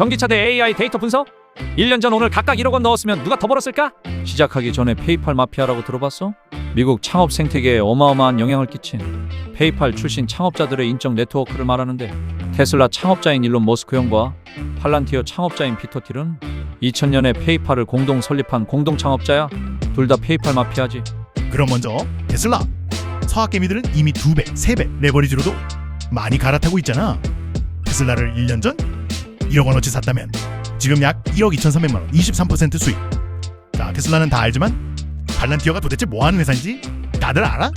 전기차 대 AI 데이터 분석? 1년 전 오늘 각각 1억 원 넣었으면 누가 더 벌었을까? 시작하기 전에 페이팔 마피아라고 들어봤어? 미국 창업 생태계에 어마어마한 영향을 끼친 페이팔 출신 창업자들의 인적 네트워크를 말하는데 테슬라 창업자인 일론 머스크 형과 팔란티어 창업자인 피터 틸은 2000년에 페이팔을 공동 설립한 공동 창업자야. 둘 다 페이팔 마피아지. 그럼 먼저 테슬라. 서학 개미들은 이미 두 배, 세배 레버리지로도 많이 갈아타고 있잖아. 테슬라를 1년 전 1억 원어치 샀다면 지금 약 1억 2,300만 원, 23% 수익. 자, 테슬라는 다 알지만 팔란티어가 도대체 뭐 하는 회사인지 다들 알아?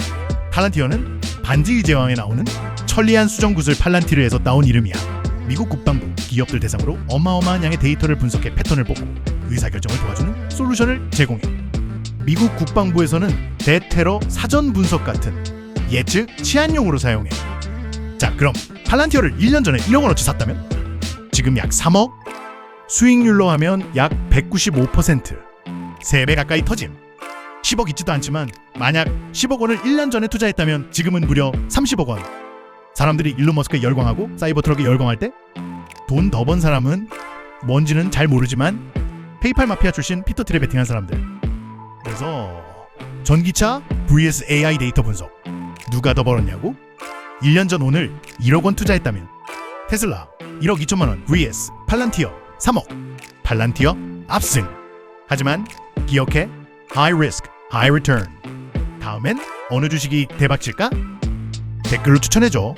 팔란티어는 반지의 제왕에 나오는 천리안 수정 구슬 팔란티르에서 따온 이름이야. 미국 국방부 기업들 대상으로 어마어마한 양의 데이터를 분석해 패턴을 보고 의사결정을 도와주는 솔루션을 제공해. 미국 국방부에서는 대테러 사전 분석 같은 예측 치안용으로 사용해. 자, 그럼 팔란티어를 1년 전에 1억 원어치 샀다면 지금 약 3억? 수익률로 하면 약 195%. 3배 가까이 터짐. 10억 있지도 않지만 만약 10억 원을 1년 전에 투자했다면 지금은 무려 30억 원. 사람들이 일론 머스크에 열광하고 사이버 트럭에 열광할 때 돈 더 번 사람은 뭔지는 잘 모르지만 페이팔 마피아 출신 피터 틸에 베팅한 사람들. 그래서 전기차 vs AI 데이터 분석 누가 더 벌었냐고? 1년 전 오늘 1억 원 투자했다면 테슬라 1억 2천만 원 vs 팔란티어 3억. 팔란티어 압승. 하지만 기억해. High risk high return. 다음엔 어느 주식이 대박칠까? 댓글로 추천해줘